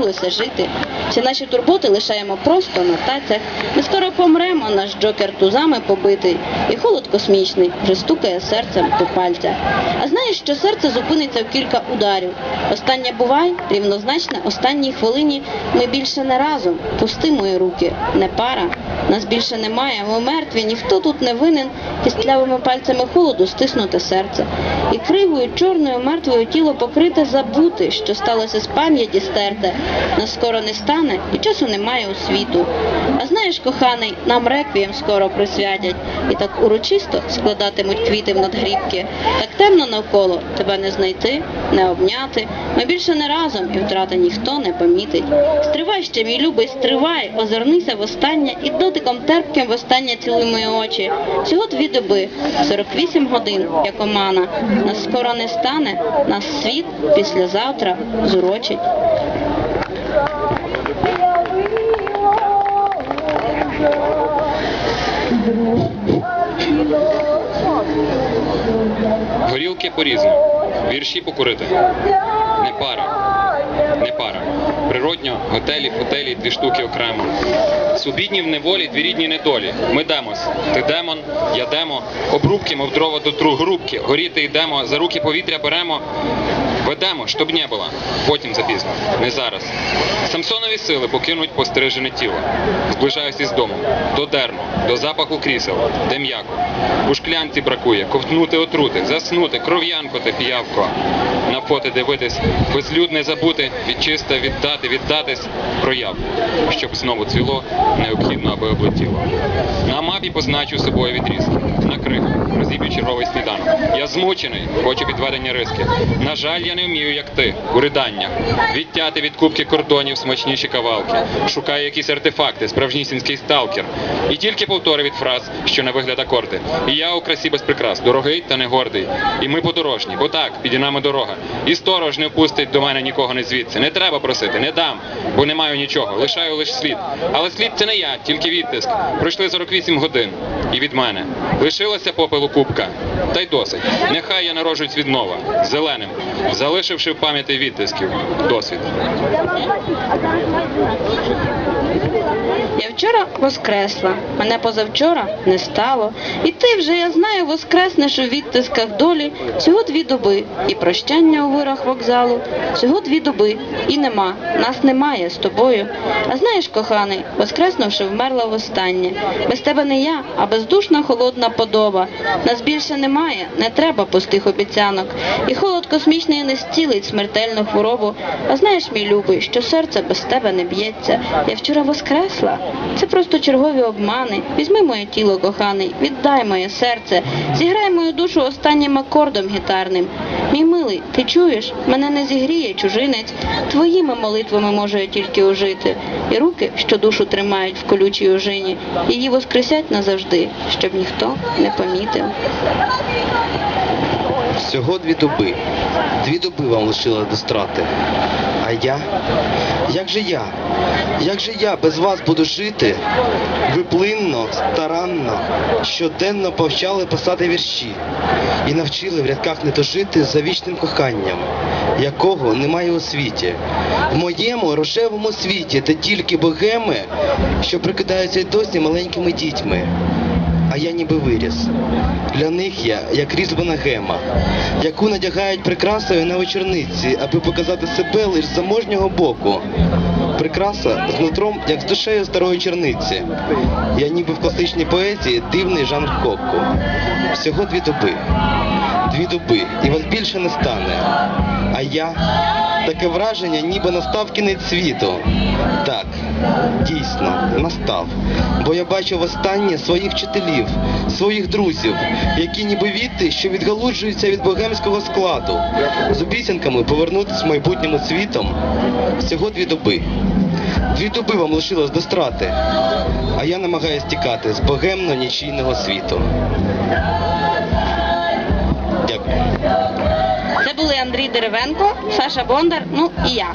Лися жити. Всі наші турботи лишаємо просто на тацях. Ми скоро помремо, наш джокер тузами побитий, і холод космічний вже стукає серцем до пальця. А знаєш, що серце зупиниться в кілька ударів. Останнє бувай, рівнозначне останній хвилині. Ми більше не разом. Пусти мої руки, не пара. Нас більше немає, ми мертві, ніхто тут не винен. Кістлявими пальцями холоду стиснуте серце. І кривою, чорною, мертвою тіло покрите забути, що сталося з пам'яті стерте. Нас скоро не стане і часу немає у світу. А знаєш, коханий, нам реквієм скоро присвятять, і так урочисто складатимуть квіти в надгрібки. Так темно навколо, тебе не знайти, не обняти. Ми більше не разом, і втрати ніхто не помітить. Стривай ще, мій любий, стривай, озирнися востаннє і дотиком терпким востаннє цілуй мої очі. Всього дві доби, 48 годин, як омана. Нас скоро не стане, нас світ післязавтра зурочить. Горілки по-різному. Вірші покурити. Не пара. Не пара. Природньо, готелі, фотелі, дві штуки окремо. Субідні в неволі, дві рідні недолі. Ми демось. Ти демон, я демо. Обрубки, мов дрова до тру грубки. Горіти йдемо, за руки повітря беремо. Ведемо, щоб не було. Потім запізно. Не зараз. Самсонові сили покинуть постережене тіло. Зближаюсь із дому. До дерну, до запаху крісел, де м'яко. У шклянці бракує, ковтнути отрути, заснути, кров'янкоти піявко. На фото дивитись, безлюдне забути, відчисте віддати, віддатись прояв. Щоб знову цвіло, необхідно, аби облетіло. На мапі позначу собою відрізки. На крик, розіб'ю черговий сніданок. Я змучений, хочу підведення риски. На жаль, я не вмію, як ти, у риданнях. Відтяти від кубки кордонів смачніші кавалки. Шукаю якісь артефакти, справжнісінський сталкер. І тільки повтори від фраз, що на вигляд акорди. І я у красі без прикрас, дорогий та не гордий. І ми подорожні, бо так, піді нами дорога. І сторож не впустить до мене нікого не звідси. Не треба просити, не дам, бо не маю нічого, лишаю лише слід. Але слід це не я, тільки відтиск. Пройшли 48 годин. І від мене. Лишилася попелу кубка. Та й досить. Нехай я народжуюсь віднова, зеленим, залишивши в пам'яті відтисків. Досвід. Я вчора воскресла, мене позавчора не стало. І ти вже, я знаю, воскреснеш у відтисках долі всього дві доби, і прощання у вирах вокзалу, всього дві доби, і нема, нас немає з тобою. А знаєш, коханий, воскреснувши, вмерла востаннє. Без тебе не я, а бездушна холодна подоба. Нас більше немає, не треба пустих обіцянок. І холод космічний не зцілить смертельну хворобу. А знаєш, мій любий, що серце без тебе не б'ється. Я вчора воскресла. Це просто чергові обмани. Візьми моє тіло, коханий, віддай моє серце, зіграй мою душу останнім акордом гітарним. Мій милий, ти чуєш? Мене не зігріє чужинець. Твоїми молитвами можу я тільки ожити. І руки, що душу тримають в колючій ожині, її воскресять назавжди, щоб ніхто не помітив. Всього дві доби. Дві доби вам лишила до страти. А я? Як же я? Як же я без вас буду жити? Ви плинно, старанно, щоденно повчали писати вірші і навчили в рядках не дожити за вічним коханням, якого немає у світі. В моєму рожевому світі, де тільки богеми, що прикидаються й досі маленькими дітьми а я ніби виріс. Для них я як різьбана гема, яку надягають прикрасою на вечорниці, аби показати себе лише з заможнього боку. Прикраса з нутром, як з душею старої черниці. Я ніби в класичній поезії дивний жанр коку. Всього дві доби. Дві доби, і вас більше не стане. А я таке враження, ніби настав кінець світу. Так, дійсно, настав. Бо я бачив останнє своїх вчителів, своїх друзів, які ніби віти, що відгалуджуються від богемського складу, з обіцянками повернутися майбутнім світом. Всього дві доби. Дві доби вам лишилось до страти, а я намагаюсь тікати з богемно-нічийного світу. Були Андрій Деревенко, Саша Бондар, ну і я.